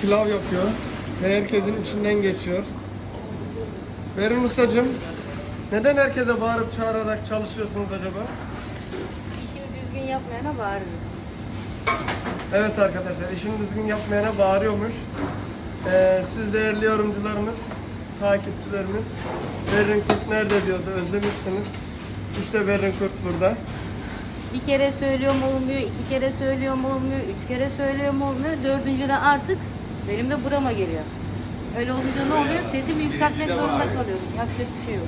Pilav yapıyor ve herkesin içinden geçiyor. Verin Ustacığım, neden herkese bağırıp çağırarak çalışıyorsunuz acaba? İşini düzgün yapmayana bağırırım. Evet arkadaşlar, işini düzgün yapmayana bağırıyormuş. Ee, siz değerli yorumcularımız, takipçilerimiz, Berrin Kurt nerede diyordu, özlemişsiniz. İşte Berrin Kurt burada. Bir kere söylüyorum olmuyor, iki kere söylüyorum olmuyor, üç kere söylüyorum olmuyor. Dördüncüde artık benim de burama geliyor. Öyle olunca ne oluyor? Sesimi yükseltmek zorunda kalıyorum. Yapacak bir şey yok.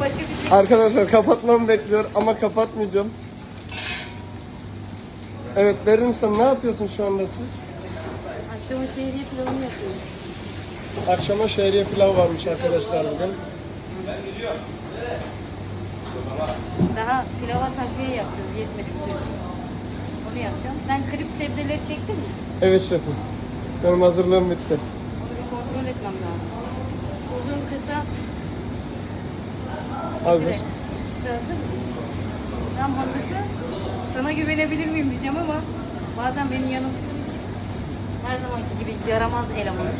Başka bir şey. Arkadaşlar kapatmamı bekliyor ama kapatmayacağım. Evet Berrin Usta ne yapıyorsun şu anda siz? Akşamın şehriye pilavını yapıyorum. Akşama şehriye pilav varmış arkadaşlar bugün. Daha pilava takviye yapacağız. Yetmedi bize. Onu yapacağım. Sen krip sebzeleri çektin mi? Evet şefim. Benim hazırlığım bitti. Bir kontrol etmem lazım. Uzun kısa Hazır. İkisi hazır mı? Ben hazırsa sana güvenebilir miyim diyeceğim ama bazen beni yanılttığın için her zamanki gibi yaramaz elemanım.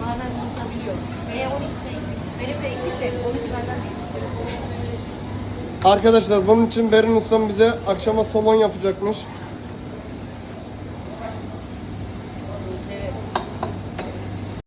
Bazen unutabiliyor. Veya 12 eksik. Benim de eksik de 12 benden değil. Arkadaşlar bunun için Berin Ustam bize akşama somon yapacakmış.